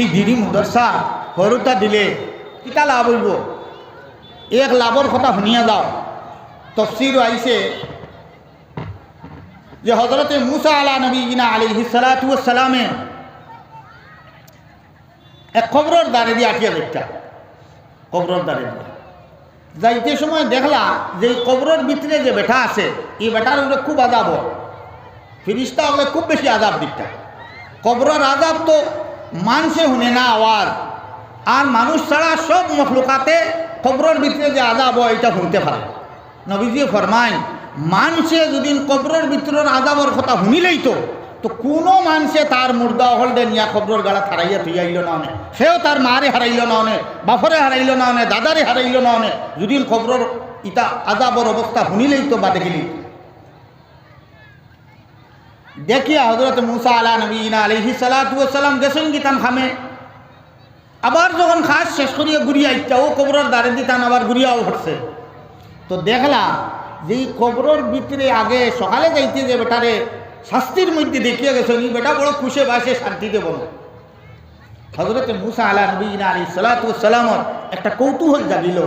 এই দিদি মুদরসা সৰুতা দিলে, কিতা লাভ হইব? এক লাভর কথা শুনিয়া যাও। তফসির আইছে যে হজরতে মুসা আলা নবী ইনা আলী সালামে এক খবরের দ্বারে দিয়ে আটিয়া দেখতা কবরের দ্বারে দিয়ে। যাইতে সময় দেখলা যে কবরের ভিতরে যে বেটা আছে, এই বেটার উপরে খুব আজাব। ফিরিস্তা হলে খুব বেশি আজাব দিকটা কবরের আজাব তো মানুষে শুনে না আওয়ার। আর মানুষ ছাড়া সব মখলুকাতে কবরের ভিতরে যে আজাব হয়, এটা শুনতে পারে। নবীজি ফরমায় মানুষে যদি কবরের ভিতরের আজাবর কথা শুনিলেই তো তো কোনো মানুষে তার মুর্দা হলদে নিয়া খবরের গাড়া হারাইয়া থুই আইল না অনে সেও তার মারে হারাইল না অনে বাপরে হারাইল না অনে দাদারে হারাইল না অনে যদি খবরের ইটা আজাবর অবস্থা শুনিলেই তো বা দেখিলি দেখিয়া হজরত মুসা আলা নবীনা আলহি সালাতাম গেছেন গীতান খামে? আবার যখন খাস শেষ করিয়া ঘুরিয়া ইচ্ছা ও কবরের দ্বারে দিতান আবার ঘুরিয়াও ঘটছে তো দেখলা যে এই কবরের ভিতরে আগে সকালে যাইতে যে বেটারে শাস্তির মধ্যে দেখিয়া গেছেন, এই বেটা বড় খুশে বাসে শান্তিতে বল হজরত মুসা আলা নবীনা আলী সালাতামর একটা কৌতূহল জাগিল।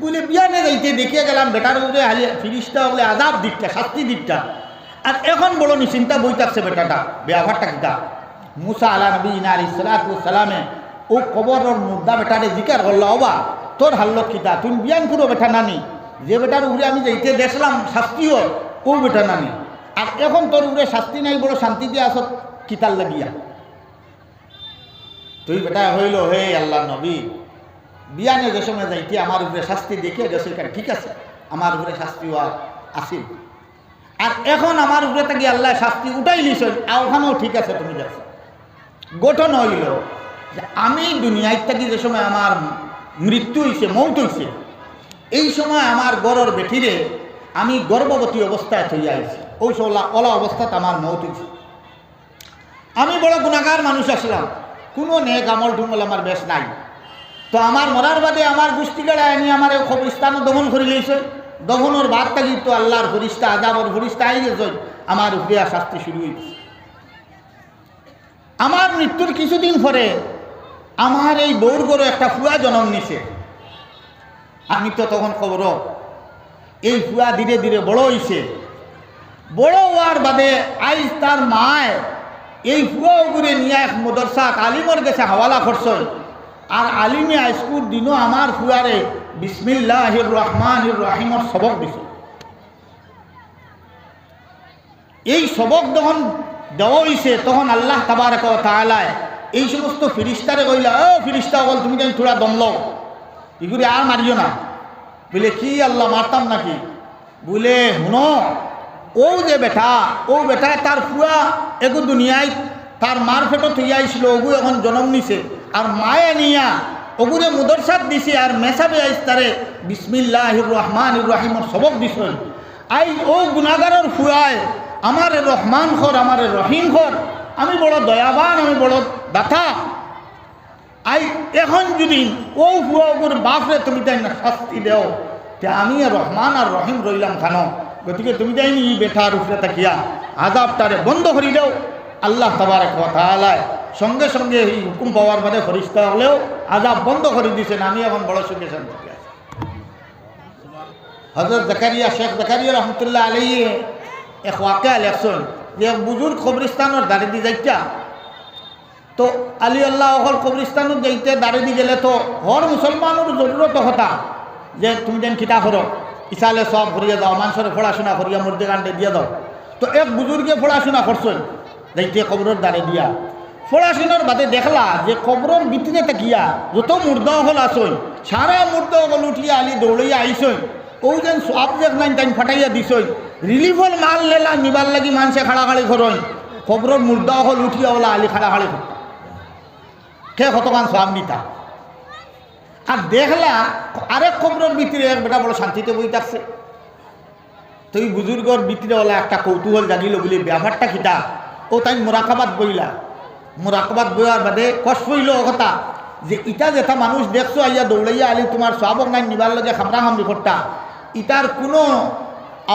বলে, বিয়ানে যাইতে দেখিয়া গেলাম বেটার উপরে হালিয়া ফিরিস্তা বলে আজাব দিকটা, শাস্তি দিকটা। আর এখন বড় নিশ্চিন্তা বই থাকছে বেটাটা, ব্যবহারটা কিতা মুসা আলা নবী ইনা আলী সালামে ও কবরের মুদ্দা বেটারে জিকার করল, অবা, তোর হাল্লত কিতা তুমি বিয়ান করো বেটা নানি। যে বেটার উপরে আমি যাইতে দেখলাম শাস্তিও ও বেটা নানি। আর এখন তোর উপরে শাস্তি নাই বড় শান্তিতে আসত কিতার লাগিয়া? তুই বেটা হইল হে আল্লাহ নবী। বিয়ানে যে সময় যাইতে, আমার উপরে শাস্তি দেখে গেছে, ঠিক আছে, আমার উপরে শাস্তি হওয়ার আসিল। আর এখন আমার উপরে থেকে আল্লাহ শাস্তি উঠাই লিছেন ওখানেও ঠিক আছে, তুমি দেখো গঠন হইল যে আমি দুনিয়ায় থাকি যে সময় আমার মৃত্যু হয়েছে মৌত হয়েছে এই সময় আমার গড়র বেঠিরে আমি গর্ভবতী অবস্থায় থইয়া আইছি। ওই ওলা ওলা অবস্থাতে আমার মৌত হয়েছে আমি বড় গুণাগার মানুষ আসলাম, কোনো নেক আমল টুমল আমার বেশ নাই। তো আমার মরার বাদে আমার গোষ্ঠীগাড়া আনি আমার খবরস্থানও দমন করে লইছে। দমনের বাদ থাকি তো আল্লাহর ফরিস্তা, আজাবর ফরিস্তা আই গেছে আমার উপরে শাস্তি শুরু হয়েছে আমার মৃত্যুর কিছুদিন পরে আমার এই বউর গরু একটা ফুয়া জন্ম নিছে। আমি তো তখন খবর, এই ফুয়া ধীরে ধীরে বড় হইছে। বড় হওয়ার বাদে আইজ তার মায় এই ফুয়া উগুরে নিয়ে এক মদরসা আলিমর গেছে হাওয়ালা করছেন আর আলিমে আইস্কুল দিনও আমার ফুয়ারে বিসমিল্লাহ রহমান রহিমর সবক দিছে। এই সবক যখন দেওয়া হয়েছে তখন আল্লাহ তাবার তালায় এই সমস্ত ফিরিস্তারে কইলা, ও ফিরিস্তা বল তুমি কেন থোড়া দম লও। এগুলি আর মারিও না। বলে, কি আল্লাহ, মারতাম নাকি? বলে শুনো ও যে বেটা, ও বেটা তার ফুয়া এগু দুনিয়ায়, তার মার ফেটো থইয়া আইছিল, ওগু এখন জন্ম নিছে। আর মায়ে নিয়া ওগুরে মুদরসাদ দিছে আর মেসাবে আইস তারে বিসমিল্লাহ রহমান রহিমর সবক দিছেন। আই ও গুণাগারের ফুয়ায় আমার রহমান খর, আমার রহিম খর, আমি বড় দয়াবান, আমি বড় দাতা। আই এখন যদি ও ফুয়া ওগুর বাপরে তুমি তাই না শাস্তি দেও, তে আমি রহমান আর রহিম রইলাম খানো গতিকে তুমি যাইনি ই বেঠার উপরে তাকিয়া আজাবটারে বন্ধ করি দেও। আল্লাহ তাবার কথালায় সঙ্গে সঙ্গে এই হুকুম পাওয়ার বাদে ফরিস্তা হলেও আজাব বন্ধ করে দিয়েছেন। আমি এখন বড় সুখে শান্তি আছি। হজরত জাকারিয়া, শেখ জাকারিয়া রহমতুল্লাহ আলী এক ওয়াকে লেখছেন যে এক বুজুর্গ কবরিস্তানের দাঁড়ি দি যাইতা। তো আলী আল্লাহ অকল কবরিস্তানত যাইতে দাঁড়ি দি গেলে তো হর মুসলমানের জরুরত হতা যে, তুমি যেন কিতা করো? ইসালে সব ভরিয়ে দাও, মানুষের পড়াশোনা করিয়া মূর্তি কাণ্ডে দিয়ে দাও। তো এক বুজুর্গে পড়াশোনা করছেন, যাইতে কবরের দাঁড়ে দিয়া। পড়াশোনার বাদে দেখলা যে কবরের ভিতরে তাকিয়া যত মুর্দা হল আসই সারা মুর্দা হল উঠিয়া আলি দৌড়াইয়া আইসই ও যেন সব দেখ নাই তাই ফাটাইয়া দিছই রিলিফল মাল লেলা নিবার লাগি মানুষে খাড়াখাড়ি করই খবরের মুর্দা হল উঠিয়া ওলা আলি খাড়াখাড়ি কে কতক্ষণ সব নিতা আর দেখলা আরেক খবরের ভিতরে এক বেটা বড় শান্তিতে বই থাকছে। তো এই বুজুর্গর ভিতরে ওলা একটা কৌতূহল জানিল বলে ব্যবহারটা কিতা ও তাই মোরাকাবাদ বইলা মোরাকাবাদ বইয়ার বাদে কষ্ট হইল কথা। যে ইটা যেটা মানুষ দেখছ, আইয়া দৌড়াইয়া আলি, তোমার সবক নাই, নিবার লগে খামরা খামরি করতা ইটার কোনো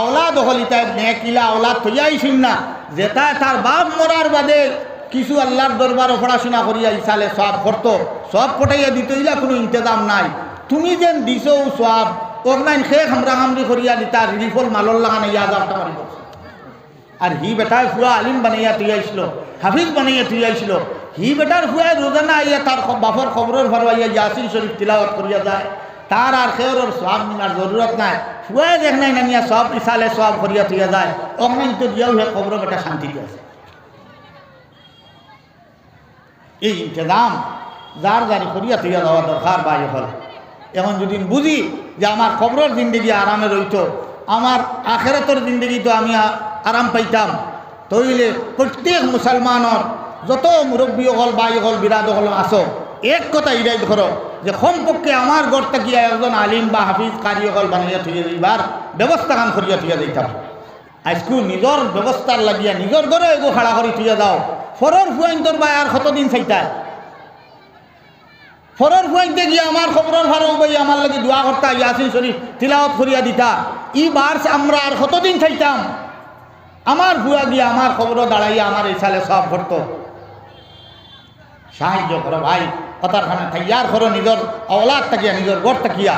আওলাদ হল, ইটা নেকিলা আওলাদ থইয়াই না। যেটা তার বাপ মরার বাদে কিছু আল্লাহর দরবার পড়াশোনা করিয়া ইসালে সব করতো। সব ফটাইয়া দিত ইলা কোনো ইন্তজাম নাই। তুমি যেন দিছো সব অনলাইন খে হামরা হামরি করিয়া দিতা রিফল মালর লাগানো যাওয়াটা মারি বলছে। আর হি বেটায় ফুয়া আলিম বানাইয়া তুই আইসলো হাফিজ বানাইয়া তুই আইসলো হি বেটার ফুয়া রোজানা আইয়া তার বাপর খবরের ভারবাইয়া ইয়াসিন শরীফ তিলাওয়াত করিয়া যায়। তার আর খেয়র সব মিনার জরুরত নাই। ফুয়া দেখ নাই নামিয়া সব ইসালে সব করিয়া তুইয়া যায়। অনলাইন তো দিয়াও হে খবর বেটা শান্তিতে আছে। এই ইন্তজাম যার জারি করিয়া তুইয়া দেওয়া দরকার বাই হল। এখন যদি বুঝি যে আমার খবরের জিন্দগি আরামে রইত আমার আখেরাতর জিন্দগি তো আমি আরাম পাইতাম। তইলে প্রত্যেক মুসলমানের যত মুরব্বী হল বাই হল বিরাদ হল আসো এক কথা ইরাই ধরো যে কমপক্ষে আমার গড় থাকিয়া একজন আলিম বা হাফিজ কারি হল বানাইয়া থইয়া দিবার ব্যবস্থা কাম করিয়া থইয়া দিতাম আজকু নিজর ব্যবস্থার লাগিয়া নিজর ঘরে এগো খাড়া করে থইয়া যাও। ফরর ফুয়াইন্তর বা আর কতদিন চাইতায় ফরর ফুয়াইতে গিয়ে আমার খবরের ভাড়া বই আমার লাগে দোয়া করতা ইয়াসিন শরীফ তিলাওয়াত দিতা। ই বার আমরা আর কতদিন চাইতাম। আমার ভুয়া গিয়ে আমার খবর দাঁড়াইয়া আমার এই সালে সব ঘটত। সাহায্য করো ভাই, কথার থাকি আর করো নিজের অলাদ থাকিয়া, নিজের গড় থাকিয়া।